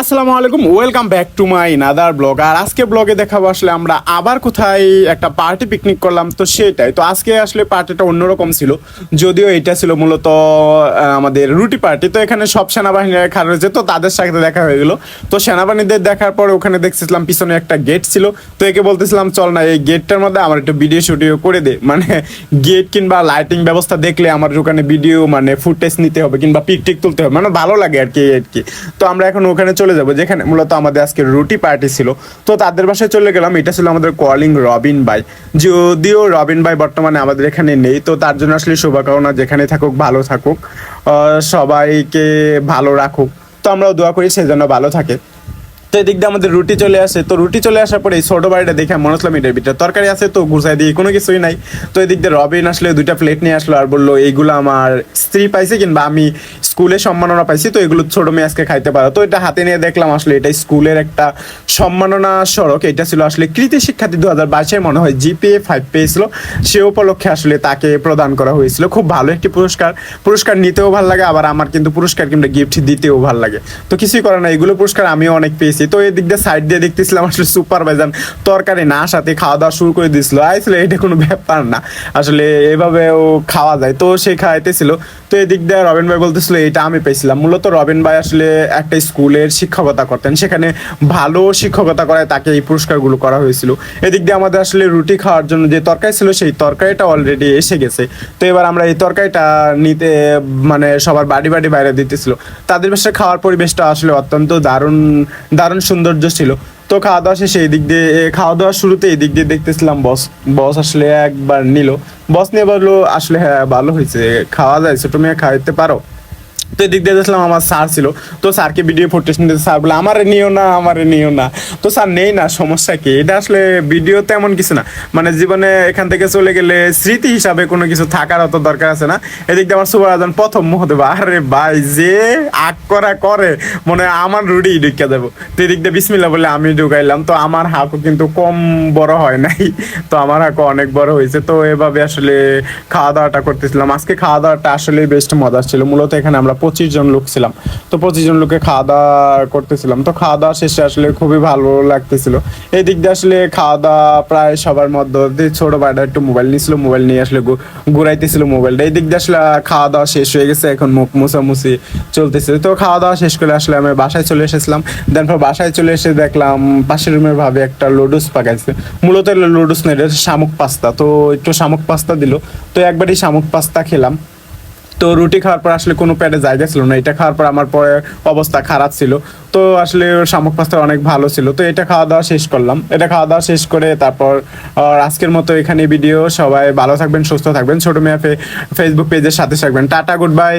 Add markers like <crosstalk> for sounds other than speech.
আসসালামু আলাইকুম welcome back to my another blog আর আজকে ব্লগে দেখাবো আসলে আমরা আবার কোথায় একটা পার্টি পিকনিক করলাম, তো সেটাই। তো আজকে আসলে পার্টিটা অন্যরকম ছিল, যদিও এটা ছিল মূলত আমাদের রুটি পার্টি তো এখানে সব সেনাবাহিনীরা খাড়া রয়েছে, তো তাদের সাথে দেখা হয়ে গেলো। তো সেনাবাহিনীদের দেখার পর ওখানে দেখছিলাম পিছনে একটা গেট ছিল। তো একে বলতেছিলাম, চল না, এই গেটটার মধ্যে আমার একটু ভিডিও শুটিও করে দে। <laughs> মানে গেট কিংবা লাইটিং ব্যবস্থা দেখলে আমার ওখানে ভিডিও মানে ফুটেজ নিতে হবে কিংবা পিক টিক তুলতে হবে। মানে ভালো লাগে আর কি আর কি। তো আমরা এখন ওখানে চলে যাব, যেখানে মূলত আমাদের আজকে রুটি পার্টি ছিল। তো তাদের বাসায় চলে গেলাম, এটা ছিল আমাদের কলিং রবিন ভাই। যদিও রবিন ভাই বর্তমানে আমাদের এখানে নেই, তো তার জন্য আসলে শুভকামনা, যেখানে থাকুক, ভালো থাকুক সবাইকে ভালো রাখুক। তো আমরাও দোয়া করি সেই জন্য ভালো থাকে। তো এদিক দিয়ে আমাদের রুটি চলে আসে, তো রুটি চলে আসার পরে এই ছোট বাড়িটা দেখে মনে হচ্লাম এটার ভিতরে তরকারি আছে, তো গুছাই দিয়ে কোনো কিছুই নাই। তো এদিক দিয়ে রবিন আসলে দুইটা প্লেট নিয়ে আসলো আর বলল, এইগুলো আমার স্ত্রী পাইছে কিংবা আমি স্কুলে সম্মাননা পাইছি, তো এগুলো ছোট মেয়ে আজকে খাইতে পারো। তো এটা হাতে নিয়ে দেখলাম আসলে, এটা স্কুলের একটা সম্মাননা সড়ক, এটা ছিল আসলে কৃতি শিক্ষার্থী দু হাজার বাইশের মনে হয় জিপিএ ফাইভ পেয়েছিল। সে উপলক্ষে আসলে তাকে প্রদান করা হয়েছিল। খুব ভালো একটি পুরস্কার। পুরস্কার নিতেও ভালো লাগে, আবার আমার কিন্তু পুরস্কার কিংবা গিফট দিতেও ভালো লাগে। তো কিছুই করে না এগুলো পুরস্কার আমিও অনেক পেয়েছি। তো এই দিক দিয়ে সাইড দিয়ে দেখতেছিলাম আসলে সুপারভাইজার তরকারি না, সাথে খাওয়া দাওয়া শুরু করে দিয়েছিল। আসলে এটা কোনো ব্যাপার না। আসলে এভাবেও খাওয়া যায়। তো সে খাইতেছিল। তো এই দিক দিয়ে রবিন ভাই বলতেছিল এটা আমি পেয়েছিলাম। মূলত রবিন ভাই আসলে একটা স্কুলের শিক্ষকতা করতেন। সেখানে ভালো শিক্ষকতা করায় তাকে এই পুরস্কারগুলো করা হয়েছিল। এদিক দিয়ে আমাদের আসলে রুটি খাওয়ার জন্য যে তরকারি ছিল, সেই তরকারিটা অলরেডি এসে গেছে। তো এবার আমরা এই তরকারিটা নিতে মানে সবার বাড়ি বাড়ি বাইরে দিতেছিল। তাদের বাসায় খাওয়ার পরিবেশটা আসলে অত্যন্ত দারুণ দারুণ সৌন্দর্য ছিল। তো খাওয়া দাওয়া শেষে এই দিক দিয়ে খাওয়া দাওয়ার শুরুতে এই দিক দিয়ে দেখতেছিলাম বস বস আসলে একবার নিল। বস নিয়ে বলল, আসলে হ্যাঁ ভালো হয়েছে। খাওয়া যায় মেয়ে খাইতে পারো? তো এদিক দিয়ে দেখলাম আমার স্যার ছিল। তো স্যারকে ভিডিও ফুটেজ নিতে স্যার বলে, আমারে নিও না, আমারে নিও না। তো স্যার নেই না, সমস্যা কি? এটা আসলে ভিডিও তেমন কিছু না। মানে জীবনে এখান থেকে চলে গেলে স্মৃতি হিসাবে কোনো কিছু থাকার অত দরকার আছে না। এদিক দিয়ে আমার সুবার আজান প্রথম মহদেব আরে ভাই, যে আগ করা করে, মনে আমার রুডি ঢুকে দেবো। তো এদিক দিয়ে বিসমিল্লা বলে, আমি ঢুকাইলাম। তো আমার হাঁকও কিন্তু কম বড় হয় নাই। তো আমার হাঁকও অনেক বড় হয়েছে। তো এভাবে আসলে খাওয়া দাওয়াটা করতেছিলাম। আজকে খাওয়া দাওয়াটা আসলে বেস্ট মজা ছিল। মূলত এখানে আমরা পঁচিশ জন লোক ছিলাম। তো পঁচিশ জন লোকে খাওয়া দাওয়া করতেছিলাম। তো খাওয়া দাওয়া শেষে আসলে খুবই ভালো লাগতেছিল। এই দিক দিয়ে আসলে খাওয়া দাওয়া প্রায় সবার মধ্যে ছোট ভাইটা একটু মোবাইল নিয়েছিল, মোবাইল নিয়ে আসলে ঘুরাইতেছিল মোবাইলটা। এই দিক দিয়ে আসলে খাওয়া দাওয়া শেষ হয়ে গেছে, এখন মুখ মুছামুছি চলতেছে। তো খাওয়া দাওয়া শেষ করে আসলে আমি বাসায় চলে এসেছিলাম। দেন পর বাসায় চলে এসে দেখলাম পাশের রুমের ভাবে একটা লুডুস পাকাইছে। মূলত লুডুস না, এটা শামুক পাস্তা। তো একটু শামুক পাস্তা দিল। তো একবারই শামুক পাস্তা খেলাম। তো রুটি খাওয়ার পর আসলে কোনো প্যাডে জায়গা ছিল না, এটা খাওয়ার পর আমার পরে অবস্থা খারাপ ছিল। তো আসলে শামুক পাস্তা অনেক ভালো ছিল, তো এটা খাওয়া দাওয়া শেষ করলাম। এটা খাওয়া দাওয়া শেষ করে তারপর আজকের মতো এখানে ভিডিও সবাই ভালো থাকবেন, সুস্থ থাকবেন। ছোট মেয়ে ফেসবুক পেজের সাথে থাকবেন। Tata good bye